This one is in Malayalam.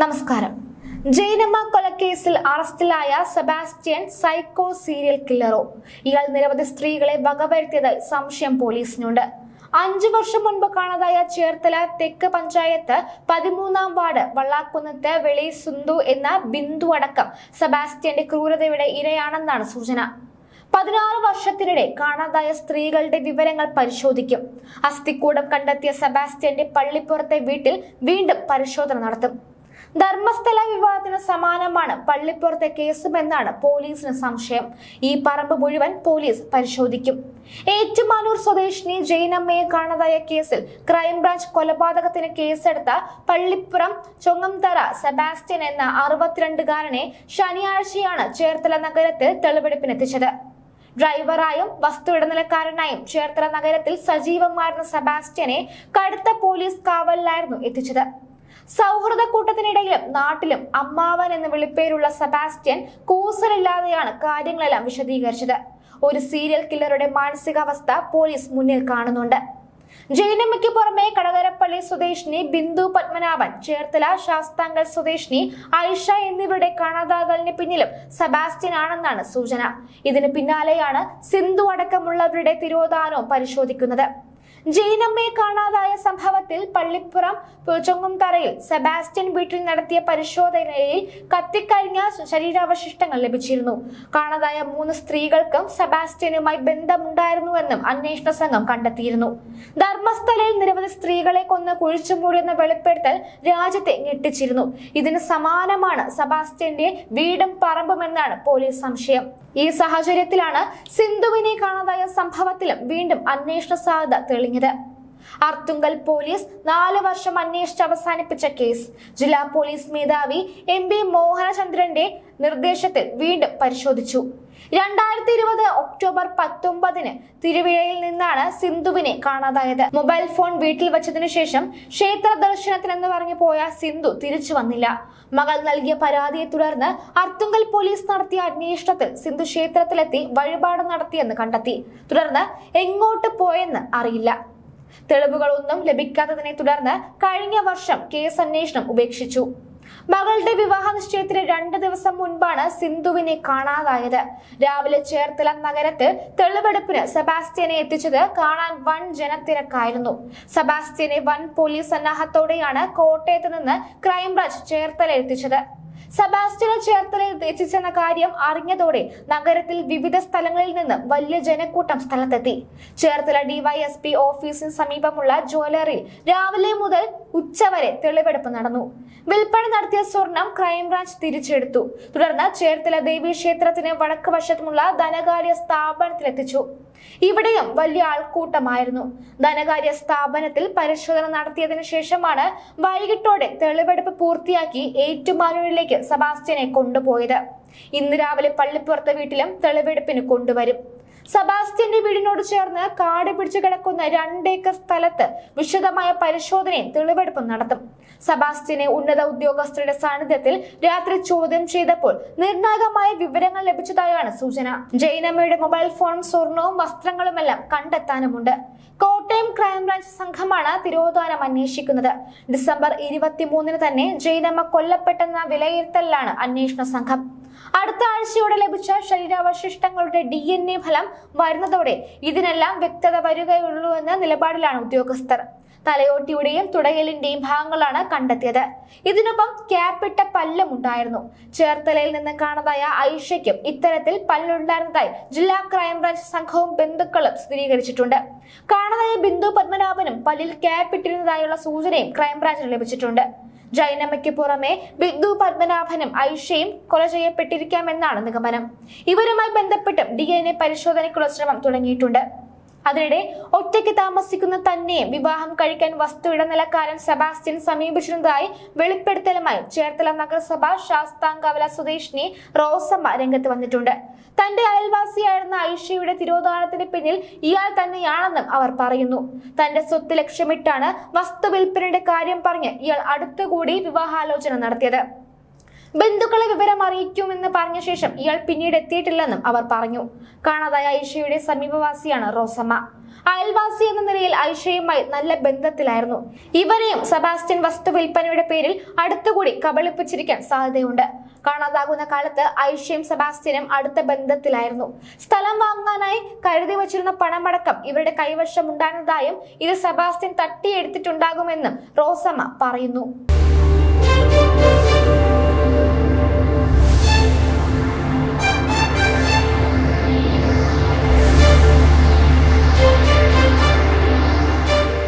നമസ്കാരം. ജൈനമ്മ കൊലക്കേസിൽ അറസ്റ്റിലായ സെബാസ്റ്റ്യൻ സൈക്കോ സീരിയൽ കില്ലറോ. ഇയാൾ നിരവധി സ്ത്രീകളെ വകവരുത്തിയതായി സംശയം പോലീസിനുണ്ട്. അഞ്ചു വർഷം മുൻപ് കാണാതായ ചേർത്തല തെക്ക് പഞ്ചായത്ത് പതിമൂന്നാം വാർഡ് വള്ളാക്കുന്നത്ത് വെളി സുന്ദു എന്ന ബിന്ദു അടക്കം സെബാസ്റ്റ്യന്റെ ക്രൂരതയുടെ ഇരയാണെന്നാണ് സൂചന. പതിനാറ് വർഷത്തിനിടെ കാണാതായ സ്ത്രീകളുടെ വിവരങ്ങൾ പരിശോധിക്കും. അസ്ഥിക്കൂടം കണ്ടെത്തിയ സെബാസ്റ്റ്യന്റെ പള്ളിപ്പുറത്തെ വീട്ടിൽ വീണ്ടും പരിശോധന നടത്തും. ധർമ്മസ്ഥല വിവാദത്തിന് സമാനമാണ് പള്ളിപ്പുറത്തെ കേസുമെന്നാണ് പോലീസിന് സംശയം. ഈ പറമ്പ് മുഴുവൻ പോലീസ് പരിശോധിക്കും. ഏറ്റുമാനൂർ സ്വദേശിനി ജൈനമ്മയെ കാണാതായ കേസിൽ ക്രൈംബ്രാഞ്ച് കൊലപാതകത്തിന് കേസെടുത്ത പള്ളിപ്പുറം ചൊങ്ങംതറ സെബാസ്റ്റ്യൻ എന്ന അറുപത്തിരണ്ടുകാരനെ ശനിയാഴ്ചയാണ് ചേർത്തല നഗരത്തിൽ തെളിവെടുപ്പിനെത്തിച്ചത്. ഡ്രൈവറായും വസ്തു ഇടനിലക്കാരനായും ചേർത്തല നഗരത്തിൽ സജീവമായിരുന്ന സെബാസ്റ്റ്യനെ കടുത്ത പോലീസ് കാവലിലായിരുന്നു എത്തിച്ചത്. സൗഹൃദ കൂട്ടത്തിനിടയിലും നാട്ടിലും അമ്മാവൻ എന്ന വിളിപ്പേരുള്ള സെബാസ്റ്റ്യൻ കൂസലില്ലാതെയാണ് കാര്യങ്ങളെല്ലാം വിശദീകരിച്ചത്. ഒരു സീരിയൽ കില്ലറുടെ മാനസികാവസ്ഥ പോലീസ് മുന്നിൽ കാണുന്നുണ്ട്. ജൈനമ്മയ്ക്ക് പുറമെ കടകരപ്പള്ളി സ്വദേശിനി ബിന്ദു പത്മനാഭൻ ചേർത്തല ശാസ്താങ്കൽ സ്വദേശിനി ഐഷ എന്നിവരുടെ കാണാതാകലിന് പിന്നിലും സെബാസ്റ്റ്യൻ ആണെന്നാണ് സൂചന. ഇതിന് പിന്നാലെയാണ് സിന്ധു അടക്കമുള്ളവരുടെ തിരോധാനവും പരിശോധിക്കുന്നത്. ജൈനമ്മയെ കാണാതായ സംഭവത്തിൽ പള്ളിപ്പുറം ചൊങ്ങുംതറയിൽ സെബാസ്റ്റ്യൻ വീട്ടിൽ നടത്തിയ പരിശോധനയിൽ കത്തിക്കഴിഞ്ഞ ശരീരാവശിഷ്ടങ്ങൾ ലഭിച്ചിരുന്നു. കാണാതായ മൂന്ന് സ്ത്രീകൾക്കും സെബാസ്റ്റ്യനുമായി ബന്ധമുണ്ടായിരുന്നുവെന്നും അന്വേഷണ സംഘം കണ്ടെത്തിയിരുന്നു. ധർമ്മസ്ഥലയിൽ നിരവധി സ്ത്രീകളെ കൊന്ന് കുഴിച്ചുമൂടിയെന്ന വെളിപ്പെടുത്തൽ രാജ്യത്തെ ഞെട്ടിച്ചിരുന്നു. ഇതിന് സമാനമാണ് സെബാസ്റ്റ്യന്റെ വീടും പറമ്പുമെന്നാണ് പോലീസ് സംശയം. ഈ സാഹചര്യത്തിലാണ് സിന്ധുവിനെ കാണാതായ സംഭവത്തിലും വീണ്ടും അന്വേഷണ സാധ്യത തെളിഞ്ഞത്. പറഞ്ഞത് അർത്തുങ്കൽ പോലീസ് നാല് വർഷം അന്വേഷിച്ച് അവസാനിപ്പിച്ച കേസ്. ജില്ലാ പോലീസ് മേധാവി എം പി മോഹനചന്ദ്രന്റെ നിർദ്ദേശത്തിൽ വീണ്ടും പരിശോധിച്ചു. രണ്ടായിരത്തി ഇരുപത് ഒക്ടോബർ പത്തൊമ്പതിന് തിരുവിഴയിൽ നിന്നാണ് സിന്ധുവിനെ കാണാതായത്. മൊബൈൽ ഫോൺ വീട്ടിൽ വെച്ചതിനു ശേഷം ക്ഷേത്ര ദർശനത്തിനെന്ന് പറഞ്ഞു പോയ സിന്ധു തിരിച്ചു വന്നില്ല. മകൾ നൽകിയ പരാതിയെ തുടർന്ന് അർത്തുങ്കൽ പോലീസ് നടത്തിയ അന്വേഷണത്തിൽ സിന്ധു ക്ഷേത്രത്തിലെത്തി വഴിപാട് നടത്തിയെന്ന് കണ്ടെത്തി. തുടർന്ന് എങ്ങോട്ട് പോയെന്ന് അറിയില്ല. തെളിവുകളൊന്നും ലഭിക്കാത്തതിനെ തുടർന്ന് കഴിഞ്ഞ വർഷം കേസ് അന്വേഷണം ഉപേക്ഷിച്ചു. മകളുടെ വിവാഹ നിശ്ചയത്തിന് രണ്ട് ദിവസം മുൻപാണ് സിന്ധുവിനെ കാണാതായത്. രാവിലെ ചേർത്തല നഗരത്തിൽ തെളിവെടുപ്പിന് സെബാസ്റ്റ്യനെ എത്തിച്ചത് കാണാൻ വൻ ജനത്തിരക്കായിരുന്നു. സെബാസ്റ്റ്യനെ വൻ പോലീസ് സന്നാഹത്തോടെയാണ് കോട്ടയത്ത് നിന്ന് ക്രൈംബ്രാഞ്ച് ചേർത്തല എത്തിച്ചത്. സെബാസ്റ്റ്യനെ ചേർത്തലയിൽ എത്തിച്ചെന്ന കാര്യം അറിഞ്ഞതോടെ നഗരത്തിൽ വിവിധ സ്ഥലങ്ങളിൽ നിന്ന് വലിയ ജനക്കൂട്ടം സ്ഥലത്തെത്തി. ചേർത്തല ഡിവൈഎസ്പി ഓഫീസിന് സമീപമുള്ള ജ്വല്ലറിയിൽ രാവിലെ മുതൽ ഉച്ചവരെ തെളിവെടുപ്പ് നടന്നു. വിൽപ്പന നടത്തിയ സ്വർണം ക്രൈംബ്രാഞ്ച് തിരിച്ചെടുത്തു. തുടർന്ന് ചേർത്തല ദേവി ക്ഷേത്രത്തിന് വടക്ക് വശത്തുമുള്ള ധനകാര്യ സ്ഥാപനത്തിലെത്തിച്ചു. ഇവിടെയും വലിയ ആൾക്കൂട്ടമായിരുന്നു. ധനകാര്യ സ്ഥാപനത്തിൽ പരിശോധന നടത്തിയതിനു ശേഷമാണ് വൈകിട്ടോടെ തെളിവെടുപ്പ് പൂർത്തിയാക്കി ഏറ്റുമാനൂരിലേക്ക് സെബാസ്റ്റ്യനെ കൊണ്ടുപോയത്. ഇന്ന് രാവിലെ പള്ളിപ്പുറത്തെ വീട്ടിലും തെളിവെടുപ്പിന് കൊണ്ടുവരും. സെബാസ്റ്റ്യന്റെ വീടിനോട് ചേർന്ന് കാട് പിടിച്ചു കിടക്കുന്ന രണ്ടേക്കർ സ്ഥലത്ത് വിശദമായ പരിശോധനയും തെളിവെടുപ്പും നടത്തും. സബാസ്റ്റ്യനെ ഉന്നത ഉദ്യോഗസ്ഥരുടെ സാന്നിധ്യത്തിൽ രാത്രി ചോദ്യം ചെയ്തപ്പോൾ നിർണായകമായ വിവരങ്ങൾ ലഭിച്ചതായാണ് സൂചന. ജൈനമ്മയുടെ മൊബൈൽ ഫോൺ സ്വർണവും വസ്ത്രങ്ങളുമെല്ലാം കണ്ടെത്താനുമുണ്ട്. കോട്ടയം ക്രൈംബ്രാഞ്ച് സംഘമാണ് തിരോധാനം അന്വേഷിക്കുന്നത്. ഡിസംബർ ഇരുപത്തിമൂന്നിന് തന്നെ ജൈനമ്മ കൊല്ലപ്പെട്ടെന്ന വിലയിരുത്തലിലാണ് അന്വേഷണ സംഘം. അടുത്ത ആഴ്ചയോടെ ലഭിച്ച ശരീരാവശിഷ്ടങ്ങളുടെ ഡി എൻ എ ഫലം വരുന്നതോടെ ഇതിനെല്ലാം വ്യക്തത വരികയുള്ളൂ എന്ന നിലപാടിലാണ് ഉദ്യോഗസ്ഥർ. തലയോട്ടിയുടെയും തുടയലിന്റെയും ഭാഗങ്ങളാണ് കണ്ടെത്തിയത്. ഇതിനൊപ്പം ക്യാപ്പിട്ട പല്ലും ഉണ്ടായിരുന്നു. ചേർത്തലയിൽ നിന്ന് കാണാതായ ഐഷയ്ക്കും ഇത്തരത്തിൽ പല്ലുണ്ടായിരുന്നതായി ജില്ലാ ക്രൈംബ്രാഞ്ച് സംഘവും ബന്ധുക്കളും സ്ഥിരീകരിച്ചിട്ടുണ്ട്. കാണാതായ ബിന്ദു പത്മനാഭനും പല്ലിൽ ക്യാപ്പിട്ടിരുന്നതായുള്ള സൂചനയും ക്രൈംബ്രാഞ്ചിന് ലഭിച്ചിട്ടുണ്ട്. ജൈനമ്മയ്ക്ക് പുറമെ ബിന്ദു പത്മനാഭനും ഐഷയും കൊല ചെയ്യപ്പെട്ടിരിക്കാമെന്നാണ് നിഗമനം. ഇവരുമായി ബന്ധപ്പെട്ടും ഡി എൻ എ പരിശോധനയ്ക്കുള്ള ശ്രമം തുടങ്ങിയിട്ടുണ്ട്. അതിനിടെ ഒറ്റയ്ക്ക് താമസിക്കുന്ന തന്നെ വിവാഹം കഴിക്കാൻ വസ്തു ഇടനിലക്കാരൻ സെബാസ്റ്റ്യൻ സമീപിച്ചിരുന്നതായി വെളിപ്പെടുത്തലുമായി ചേർത്തല നഗരസഭ ശാസ്താംകവല സ്വദേശിനി റോസമ്മ രംഗത്ത് വന്നിട്ടുണ്ട്. തന്റെ അയൽവാസിയായിരുന്ന ഐഷയുടെ തിരോധാനത്തിന് പിന്നിൽ ഇയാൾ തന്നെയാണെന്നും അവർ പറയുന്നു. തന്റെ സ്വത്ത് ലക്ഷ്യമിട്ടാണ് വസ്തു വിൽപ്പനയുടെ കാര്യം പറഞ്ഞ് ഇയാൾ അടുത്തുകൂടി വിവാഹാലോചന നടത്തിയത്. ബന്ധുക്കളെ വിവരം അറിയിക്കുമെന്ന് പറഞ്ഞ ശേഷം ഇയാൾ പിന്നീട് എത്തിയിട്ടില്ലെന്നും അവർ പറഞ്ഞു. കാണാതായ ഐഷയുടെ സമീപവാസിയാണ് റോസമ്മ. അയൽവാസി എന്ന നിലയിൽ ഐഷയുമായി നല്ല ബന്ധത്തിലായിരുന്നു. ഇവരെയും സെബാസ്റ്റ്യൻ വസ്തു വിൽപ്പനയുടെ പേരിൽ അടുത്തുകൂടി കബളിപ്പിച്ചിരിക്കാൻ സാധ്യതയുണ്ട്. കാണാതാകുന്ന കാലത്ത് ഐഷയും സെബാസ്റ്റ്യനും അടുത്ത ബന്ധത്തിലായിരുന്നു. സ്ഥലം വാങ്ങാനായി കരുതി വച്ചിരുന്ന പണമടക്കം ഇവരുടെ കൈവശം ഉണ്ടായിരുന്നതായും ഇത് സെബാസ്റ്റ്യൻ തട്ടിയെടുത്തിട്ടുണ്ടാകുമെന്നും റോസമ്മ പറയുന്നു.